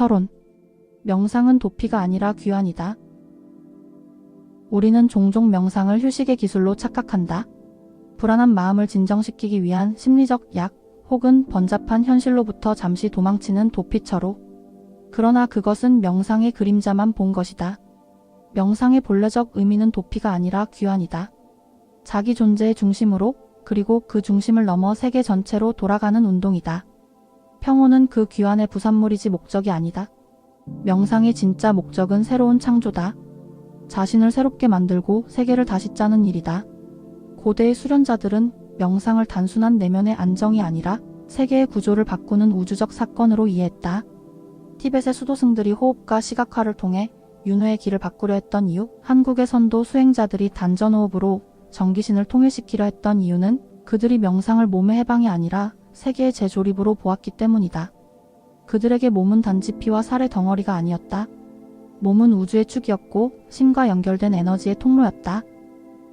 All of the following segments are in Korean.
서론. 명상은 도피가 아니라 귀환이다. 우리는 종종 명상을 휴식의 기술로 착각한다. 불안한 마음을 진정시키기 위한 심리적 약 혹은 번잡한 현실로부터 잠시 도망치는 도피처로. 그러나 그것은 명상의 그림자만 본 것이다. 명상의 본래적 의미는 도피가 아니라 귀환이다. 자기 존재의 중심으로 그리고 그 중심을 넘어 세계 전체로 돌아가는 운동이다. 평온은 그 귀환의 부산물이지 목적이 아니다. 명상의 진짜 목적은 새로운 창조다. 자신을 새롭게 만들고 세계를 다시 짜는 일이다. 고대의 수련자들은 명상을 단순한 내면의 안정이 아니라 세계의 구조를 바꾸는 우주적 사건으로 이해했다. 티벳의 수도승들이 호흡과 시각화를 통해 윤회의 길을 바꾸려 했던 이유, 한국의 선도 수행자들이 단전호흡으로 정기신을 통일시키려 했던 이유는 그들이 명상을 몸의 해방이 아니라 세계의 재조립으로 보았기 때문이다. 그들에게 몸은 단지 피와 살의 덩어리가 아니었다. 몸은 우주의 축이었고 신과 연결된 에너지의 통로였다.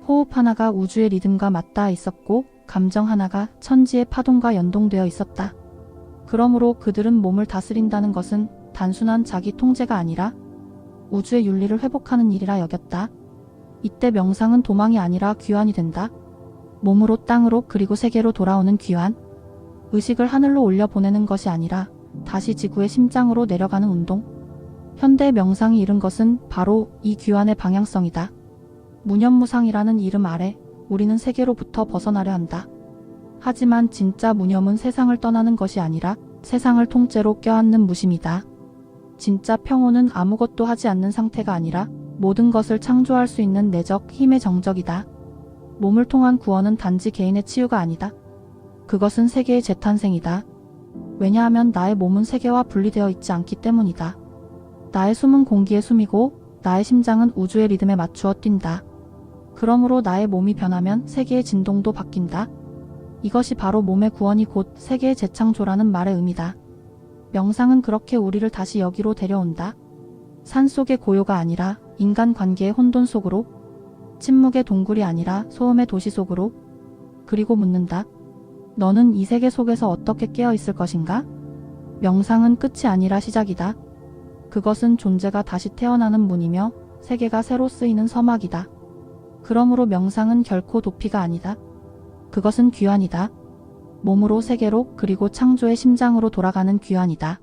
호흡 하나가 우주의 리듬과 맞닿아 있었고 감정 하나가 천지의 파동과 연동되어 있었다. 그러므로 그들은 몸을 다스린다는 것은 단순한 자기 통제가 아니라 우주의 윤리를 회복하는 일이라 여겼다. 이때 명상은 도망이 아니라 귀환이 된다. 몸으로 땅으로 그리고 세계로 돌아오는 귀환. 의식을 하늘로 올려 보내는 것이 아니라 다시 지구의 심장으로 내려가는 운동. 현대 명상이 이룬 것은 바로 이 귀환의 방향성이다. 무념무상이라는 이름 아래 우리는 세계로부터 벗어나려 한다. 하지만 진짜 무념은 세상을 떠나는 것이 아니라 세상을 통째로 껴안는 무심이다. 진짜 평온은 아무것도 하지 않는 상태가 아니라 모든 것을 창조할 수 있는 내적 힘의 정적이다. 몸을 통한 구원은 단지 개인의 치유가 아니다. 그것은 세계의 재탄생이다. 왜냐하면 나의 몸은 세계와 분리되어 있지 않기 때문이다. 나의 숨은 공기의 숨이고 나의 심장은 우주의 리듬에 맞추어 뛴다. 그러므로 나의 몸이 변하면 세계의 진동도 바뀐다. 이것이 바로 몸의 구원이 곧 세계의 재창조라는 말의 의미다. 명상은 그렇게 우리를 다시 여기로 데려온다. 산 속의 고요가 아니라 인간 관계의 혼돈 속으로, 침묵의 동굴이 아니라 소음의 도시 속으로, 그리고 묻는다. 너는 이 세계 속에서 어떻게 깨어 있을 것인가? 명상은 끝이 아니라 시작이다. 그것은 존재가 다시 태어나는 문이며 세계가 새로 쓰이는 서막이다. 그러므로 명상은 결코 도피가 아니다. 그것은 귀환이다. 몸으로 세계로 그리고 창조의 심장으로 돌아가는 귀환이다.